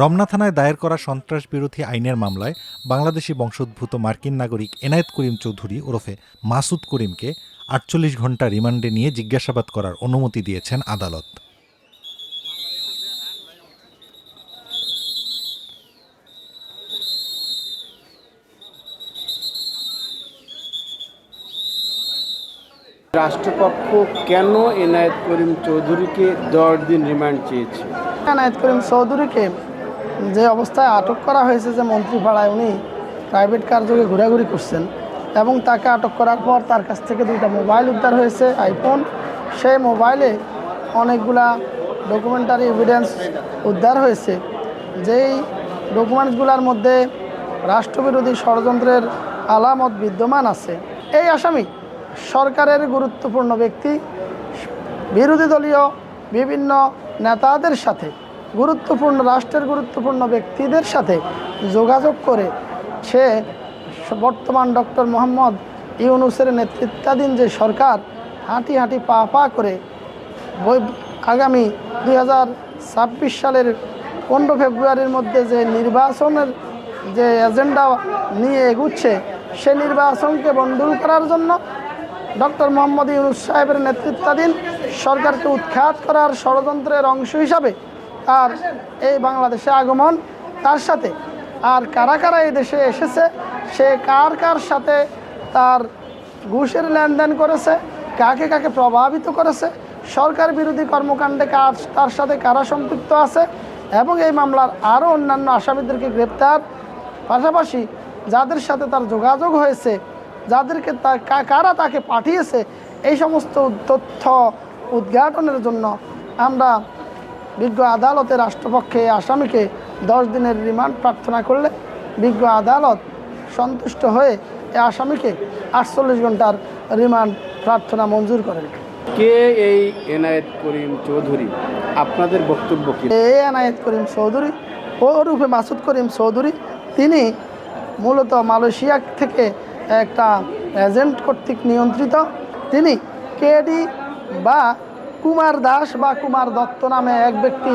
রমনা থানায় দায়ের করা সন্ত্রাস বিরোধী আইনের মামলায় বাংলাদেশি বংশোদ্ভূত মার্কিন নাগরিক এনায়েত করিম চৌধুরী ওরফে মাসুদ করিমকে আটচল্লিশ ঘণ্টা রিমান্ডে নিয়ে জিজ্ঞাসাবাদ করার অনুমতি দিয়েছেন আদালত। রাষ্ট্রপক্ষ কেন এনায়েত করিম চৌধুরীকে দশ দিন রিমান্ড চেয়েছে? এনায়েত করিম চৌধুরীকে যে অবস্থায় আটক করা হয়েছে যে মন্ত্রীপাড়ায় উনি প্রাইভেট কার যোগে ঘোরাঘুরি করছেন এবং তাকে আটক করার পর তার কাছ থেকে দুইটা মোবাইল উদ্ধার হয়েছে আইফোন সেই মোবাইলে অনেকগুলা ডকুমেন্টারি এভিডেন্স উদ্ধার হয়েছে। যেই ডকুমেন্টসগুলোর মধ্যে রাষ্ট্রবিরোধী ষড়যন্ত্রের আলামত বিদ্যমান আছে। এই আসামি সরকারের গুরুত্বপূর্ণ ব্যক্তি, বিরোধী দলীয় বিভিন্ন নেতাদের সাথে, গুরুত্বপূর্ণ, রাষ্ট্রের গুরুত্বপূর্ণ ব্যক্তিদের সাথে যোগাযোগ করে সে বর্তমান ডক্টর মোহাম্মদ ইউনুসের নেতৃত্বাধীন যে সরকার, হাঁটি হাঁটি পা পা করে আগামী দু হাজার ছাব্বিশ সালের পনেরো ফেব্রুয়ারির মধ্যে যে নির্বাচনের যে এজেন্ডা নিয়ে এগুচ্ছে, সে নির্বাচনকে বন্ধুল করার জন্য ডক্টর মোহাম্মদ ইউনুস সাহেবের নেতৃত্বাধীন সরকারকে উৎখাত করার ষড়যন্ত্রের অংশ হিসাবে তার এই বাংলাদেশে আগমন, তার সাথে আর কারা কারা এই দেশে এসেছে, সে কার কার সাথে তার ঘুষের লেনদেন করেছে, কাকে কাকে প্রভাবিত করেছে, সরকার বিরোধী কর্মকাণ্ডে কার, তার সাথে কারা সম্পৃক্ত আছে এবং এই মামলার আরও অন্যান্য আসামিদেরকে গ্রেপ্তার। পাশাপাশি যাদের সাথে তার যোগাযোগ হয়েছে যাদেরকে কারা তাকে পাঠিয়েছে এই সমস্ত তথ্য উদ্ঘাটনের জন্য আমরা বিজ্ঞ আদালতে রাষ্ট্রপক্ষে আসামিকে দশ দিনের রিমান্ড প্রার্থনা করলে বিজ্ঞ আদালত সন্তুষ্ট হয়ে এই আসামিকে আটচল্লিশ ঘণ্টার রিমান্ড প্রার্থনা মঞ্জুর করেন। কে এই এনায়েত করিম চৌধুরী? আপনাদের বক্তব্য কি? এ এনায়েত করিম চৌধুরী ও রূপে মাসুদ করিম চৌধুরী তিনি মূলত মালয়েশিয়া থেকে একটা এজেন্ট কর্তৃক নিয়ন্ত্রিত। তিনি কেডি বা কুমার দাস বা কুমার দত্ত নামে এক ব্যক্তি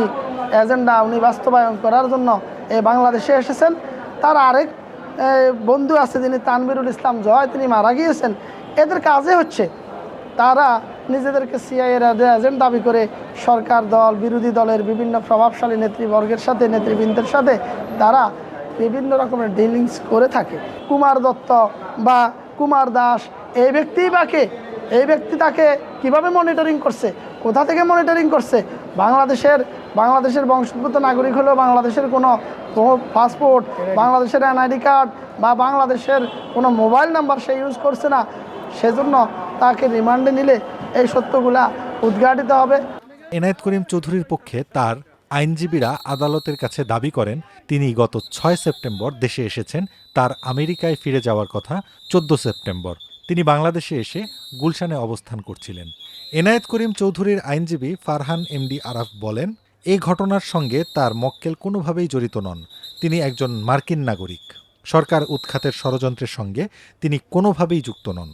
এজেন্ডা উনি বাস্তবায়ন করার জন্য এ বাংলাদেশে এসেছেন। তার আরেক বন্ধু আছে যিনি তানবিরুল ইসলাম জয়, তিনি মারা গিয়েছেন। এদের কাজে হচ্ছে তারা নিজেদেরকে সিআইয়ের এজেন্ট দাবি করে সরকার দল, বিরোধী দলের বিভিন্ন প্রভাবশালী নেতৃবর্গের সাথে, নেতৃবৃন্দের সাথে তারা বিভিন্ন রকমের ডিলিংস করে থাকে। কুমার দত্ত বা কুমার দাস এই ব্যক্তিই বাকে এই ব্যক্তি তাকে কীভাবে মনিটরিং করছে? কোথা থেকে মনিটরিং করছে? বাংলাদেশের বাংলাদেশের বংশোদ্ভূত নাগরিক হলেও বাংলাদেশের কোনো পাসপোর্ট বাংলাদেশের এনআইডি কার্ড বা বাংলাদেশের কোনো মোবাইল নাম্বার সে ইউজ করছে না সেজন্য তাকে রিমান্ডে নিলে এই সত্যগুলা উদ্ঘাটিত হবে। এনায়েত করিম চৌধুরীর পক্ষে তার আইনজীবীরা আদালতের কাছে দাবি করেন, তিনি গত ছয় সেপ্টেম্বর দেশে এসেছেন, তার আমেরিকায় ফিরে যাওয়ার কথা চোদ্দ সেপ্টেম্বর। তিনি বাংলাদেশে এসে গুলশানে অবস্থান করছিলেন। এনায়েত করিম চৌধুরীর আইনজীবী ফারহান এমডি আরাফ বলেন, এই ঘটনার সঙ্গে তার মক্কেল কোনোভাবেই জড়িত নন। তিনি একজন মার্কিন নাগরিক। সরকার উৎখাতের ষড়যন্ত্রের সঙ্গে তিনি কোনোভাবেই যুক্ত নন।